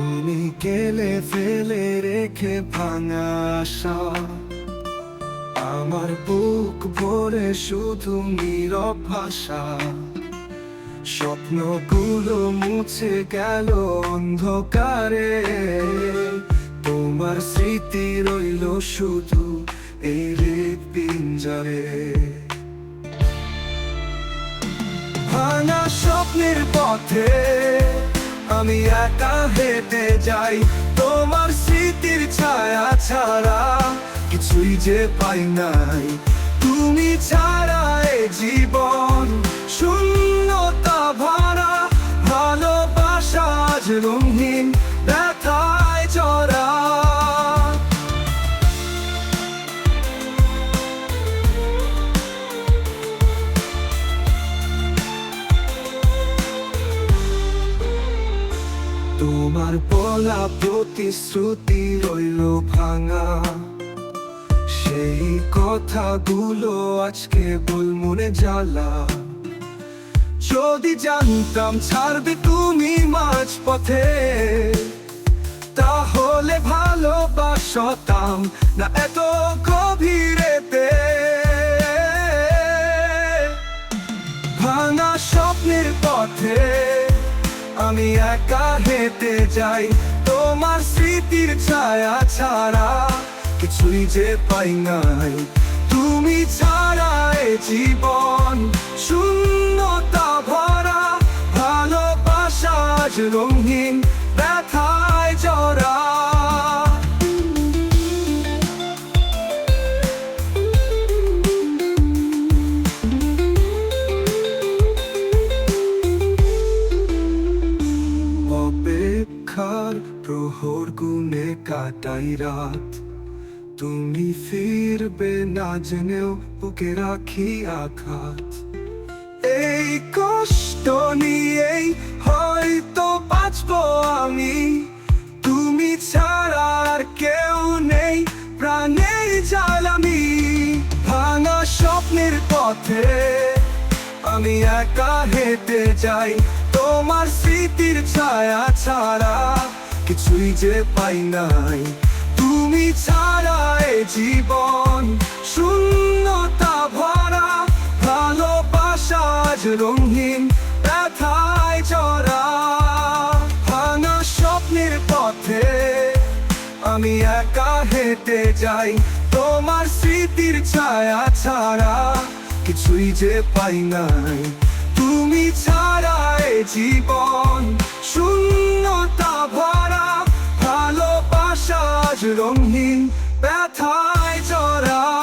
বিকেলে ফেলে রেখে ভাঙা আমার বুক ভরে শুধু নীরব ভাষা। স্বপ্নগুলো মুছে গেল অন্ধকারে। তোমার স্মৃতি রইল শুধু এই হৃদ পিঞ্জরে। ভাঙা স্বপ্নের পথে আমি একা হেঁটে যাই। তোমার স্মৃতির ছায়া ছাড়া কিছুই যে পাই নাই। তুমি ছাড়া এ জীবন শূন্যতা তোমার বলা প্রতিশ্রুতি রইল ভাঙা। সেই কথাগুলো আজকে বল মনে জ্বালা। যদি জানতাম ছাড়বে তুমি মাঝ পথে তাহলে ভালোবাসতাম না এত গভীরেতে। ভাঙা স্বপ্নের পথে আমি একা হেঁটে যাই। তোমার স্মৃতির ছায়া ছাড়া কিছুই যে পাই নাই। তুমি ছাড়া এ জীবন, শূন্যতা ভরা ভালোবাসা আজ প্রহর গুনে কাটাই রাত। তুমি ফিরবে না জেনেও বুকে রাখি আঘাত। এই কষ্ট নিয়েই হয়তো বাঁচবো আমি। তুমি ছাড়া আর কেউ নেই প্রাণের জ্বালামি ভাঙা স্বপ্নের পথে আমি একা হেঁটে যাই, তোমার স্মৃতির ছায়া ছাড়া। কিছুই যে পাই নাই। তুমি ছাড়া এ জীবন, শূন্যতা ভরা, ভালোবাসা আজ রঙিন, ব্যথায় চড়া ভাঙা স্বপ্নের পথে আমি একা হেঁটে যাই, তোমার স্মৃতির ছায়া ছাড়া কিছুই যে পাই নাই। তুমি ছাড়া এ জীবন 성님 뱉어져라.